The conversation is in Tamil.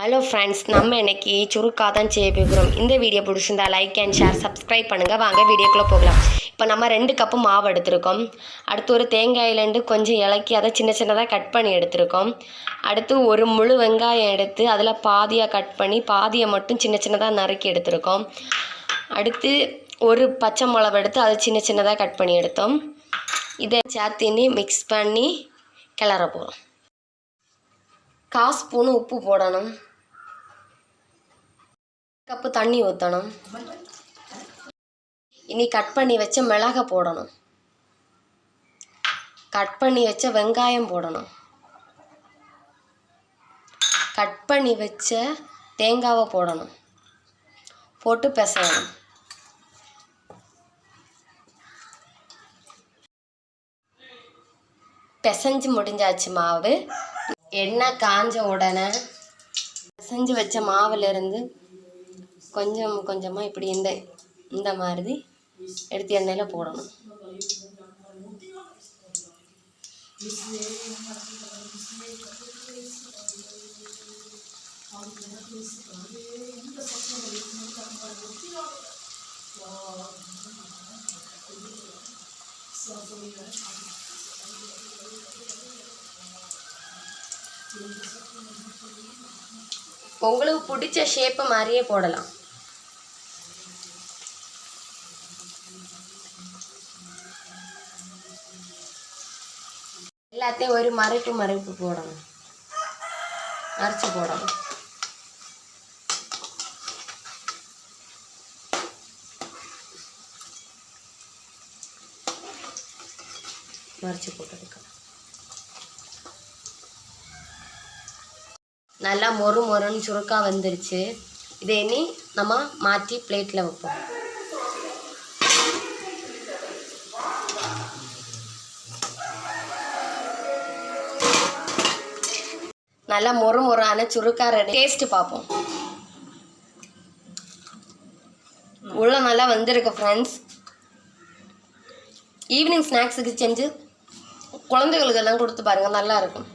ஹலோ ஃப்ரெண்ட்ஸ் நம்ம இன்னைக்கு சுருக்காக தான் செய்ய போகிறோம். இந்த வீடியோ பிடிச்சிருந்தா லைக் அண்ட் ஷேர் சப்ஸ்கிரைப் பண்ணுங்கள் வாங்க வீடியோக்குள்ளே போகலாம். இப்போ நம்ம ரெண்டு கப்பு மாவு எடுத்திருக்கோம். அடுத்து ஒரு தேங்காயிலேருந்து கொஞ்சம் இலக்கி அதை சின்ன சின்னதாக கட் பண்ணி எடுத்திருக்கோம். அடுத்து ஒரு முழு வெங்காயம் எடுத்து அதில் பாதியாக கட் பண்ணி பாதியை மட்டும் சின்ன சின்னதாக நறுக்கி எடுத்திருக்கோம். அடுத்து ஒரு பச்சை மிளகு எடுத்து அதை சின்ன சின்னதாக கட் பண்ணி எடுத்தோம். இதை சேர்த்தினி மிக்ஸ் பண்ணி கிளற போகிறோம் கால் ஸ்பூனு உப்பு போடணும். கப்பு தண்ணி ஊற்றணும் இனி கட் பண்ணி வச்ச மிளகை போடணும். கட் பண்ணி வச்ச வெங்காயம் போடணும். கட் பண்ணி வச்ச தேங்காவை போடணும். போட்டு பிசையணும். பிசைஞ்சு முடிஞ்சாச்சு மாவு. எண்ணெய் காஞ்ச உடனே பிசைஞ்சு வச்ச மாவுலேருந்து கொஞ்சம் கொஞ்சமாக இப்படி இந்த இந்த மாதிரி எடுத்து எண்ணெயில் போடணும். உங்களுக்கு பிடிச்ச ஷேப்பு மாதிரியே போடலாம். எல்லாத்தையும் ஒரு மறைப்பு மறைப்பு போடணும். அரைச்சி போடணும். மறைச்சி போட்டதுக்கு. நல்லா மொறு மொறுன்னு சுருக்காக வந்துருச்சு. இதை இனி நம்ம மாற்றி பிளேட்டில் வைப்போம். நல்லா மொறு மொறான சுருக்கா ரெடி. டேஸ்ட்டு பார்ப்போம். உள்ள நல்லா வந்திருக்கு ஃப்ரெண்ட்ஸ் ஈவினிங் ஸ்நாக்ஸுக்கு செஞ்சு குழந்தைகளுக்கெல்லாம் கொடுத்து பாருங்கள் நல்லாயிருக்கும்